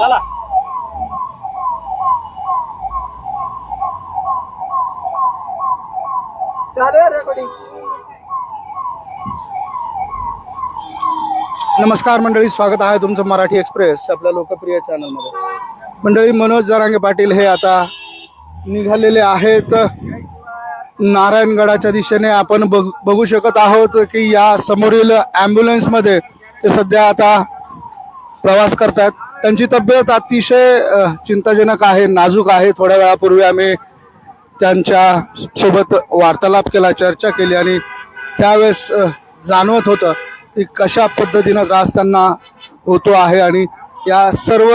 चला. नमस्कार मंडळी स्वागत आहे तुमचं मराठी एक्सप्रेस आपल्या लोकप्रिय चॅनलमध्ये मंडळी मनोज जरांगे पाटील हे आता निघालेले आहेत. नारायणगडाच्या दिशेने आपण बघ बघू शकत आहोत की या समोरील ॲम्ब्युलन्समध्ये ते सध्या आता प्रवास करतात त्यांची तब्येत अतिशय चिंताजनक आहे नाजूक आहे. थोड्या वेळापूर्वी आम्ही त्यांच्यासोबत वार्तालाप केला चर्चा केली आणि त्यावेळेस जाणवत होतं की कशा पद्धतीनं त्रास त्यांना होतो आहे आणि या सर्व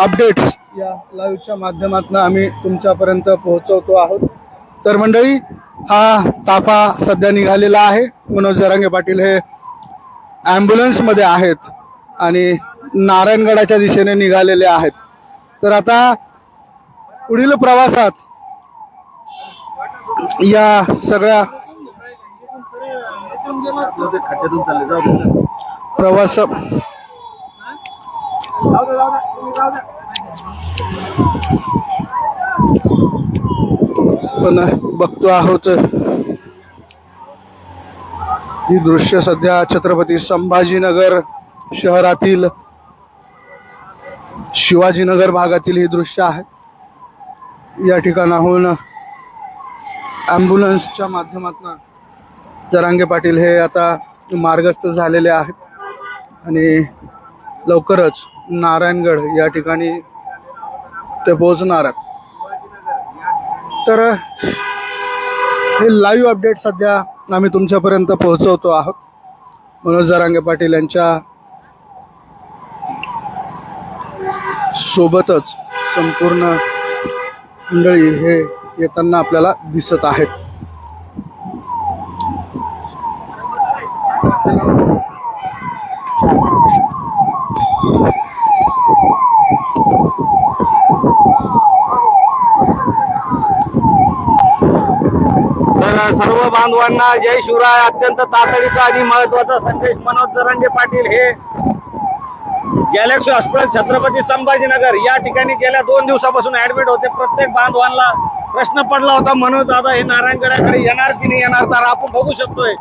अपडेट्स या लाईव्हच्या माध्यमातून आम्ही तुमच्यापर्यंत पोहोचवतो आहोत. तर मंडळी हा ताफा सध्या निघालेला आहे. मनोज जरांगे पाटील हे ॲम्ब्युलन्समध्ये आहेत आणि नारायणगडाच्या दिशेने निघालेले आहेत. तर आता पुढील प्रवासात या सगळ्या प्रवास पण बघतो आहोत. ही दृश्य सध्या छत्रपती संभाजीनगर शहरातील शिवाजीनगर भागातील ही दृश्य आहे. या ठिकाणाहून ॲम्ब्युलन्सच्या माध्यमातून जरांगे पाटील हे आता मार्गस्थ झालेले आहेत. आणि लवकरच नारायणगड या ठिकाणी ते पोहोचणार आहेत. तर हे लाईव्ह अपडेट सध्या आम्ही तुमच्यापर्यंत पोहोचवतो आहोत. मनोज जरांगे पाटील यांच्या सोबतच संपूर्ण मंडळी हे येताना आपल्याला दिसत आहेत. तर सर्व बांधवांना जय शिवराय. अत्यंत तातडीचा आणि महत्त्वाचा संदेश मनोज जरांगे पाटील हे गॅलेक्सी हॉस्पिटल छत्रपती संभाजीनगर. या ठिकाणी गेल्या दोन दिवसापासून ऍडमिट होते. प्रत्येक बांधवांना प्रश्न पडला होता मनोज दादा हे नारायणगडाकडे येणार की नाही येणार? तर आपण बघू शकतोय.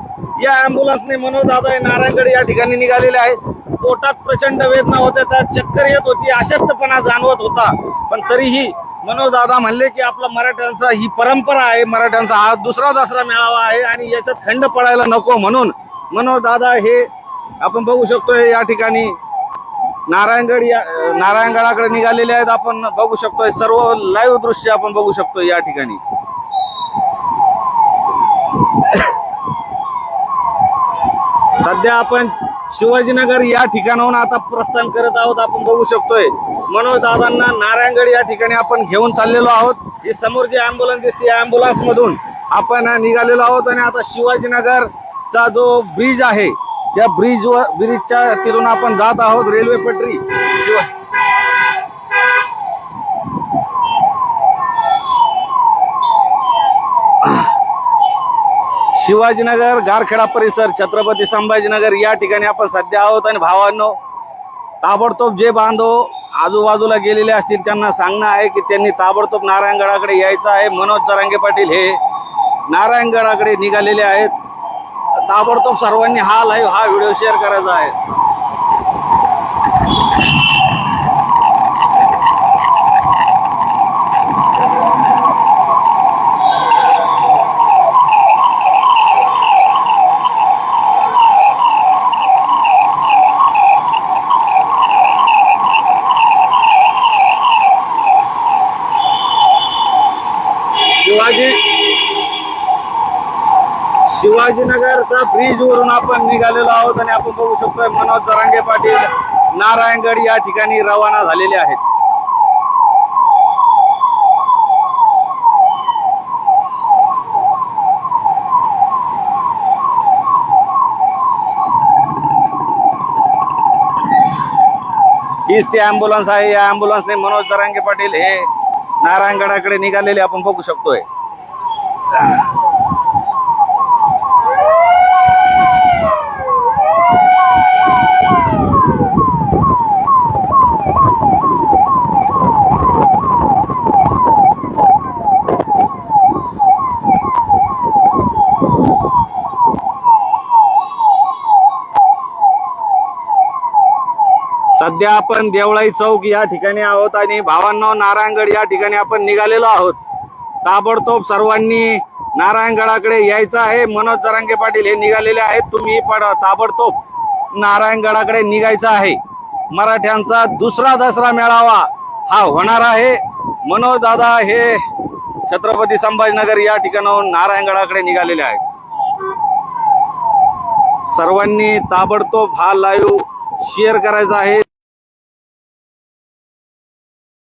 या अँब्युलन्सने मनोज दादा हे नारायणगड या ठिकाणी निघालेले आहेत. पोटात प्रचंड वेदना होत्या त्यात चक्कर येत होती अशक्तपणा जाणवत होता. पण तरीही मनोज दादा म्हणले की आपला मराठ्यांचा ही परंपरा आहे मराठ्यांचा हा दुसरा दसरा मेळावा आहे आणि याच्यात थंड पडायला नको म्हणून मनोज दादा हे आपण बघू शकतोय या ठिकाणी नारायणगड या नारायणगडाकडे निघालेले आहेत. आपण बघू शकतोय. सर्व लाईव्ह दृश्य आपण बघू शकतोय या ठिकाणी. सध्या आपण शिवाजीनगर या ठिकाणाहून आता प्रस्थान करत आहोत. आपण बघू शकतोय. मनोज दादांना नारायणगड या ठिकाणी आपण घेऊन चाललेलो आहोत. ही समोर जी अँब्युलन्स दिसते या अँब्युलन्स मधून आपण निघालेलो आहोत. आणि आता शिवाजीनगरचा जो ब्रिज आहे त्या ब्रिज वर ब्रिजच्या तिथून आपण जात आहोत रेल्वे पटरी. शिवाजीनगर गारखेडा परिसर छत्रपती संभाजीनगर या ठिकाणी आपण सध्या आहोत. आणि भावांनो ताबडतोब जे बांधव आजूबाजूला गेलेले असतील त्यांना सांगणं आहे की त्यांनी ताबडतोब नारायणगडाकडे यायचं आहे. मनोज जरांगे पाटील हे नारायणगडाकडे निघालेले आहेत. ताबडतोब सर्वांनी हा लाईव्ह हा व्हिडिओ शेअर करायचा आहे. शिवाजी शिवाजीनगरचा ब्रिज वरून आपण निघालेलो आहोत आणि आपण बघू शकतोय मनोज जरांगे पाटील नारायणगड या ठिकाणी रवाना झालेले आहेत. हीच ती अँब्युलन्स आहे. या अँब्युलन्सने मनोज दरांगे पाटील हे नारायणगडाकडे निघालेले आपण बघू शकतोय. सध्या आपण देवळाई चौक या ठिकाणी आहोत आणि भावांनो नारायणगड या ठिकाणी आपण निघालेलो आहोत. ताबडतोब सर्वांनी नारायणगडाकडे यायचं आहे. मनोज जरांगे पाटील हे निघालेले आहेत. तुम्ही पण ताबडतोब नारायणगडाकडे निघायचं आहे. मराठ्यांचा दुसरा दसरा मेळावा हा होणार आहे. मनोज दादा हे छत्रपती संभाजीनगर या ठिकाणाहून नारायणगडाकडे निघालेले आहेत. सर्वांनी ताबडतोब हा लाईव्ह शेअर करायचा आहे.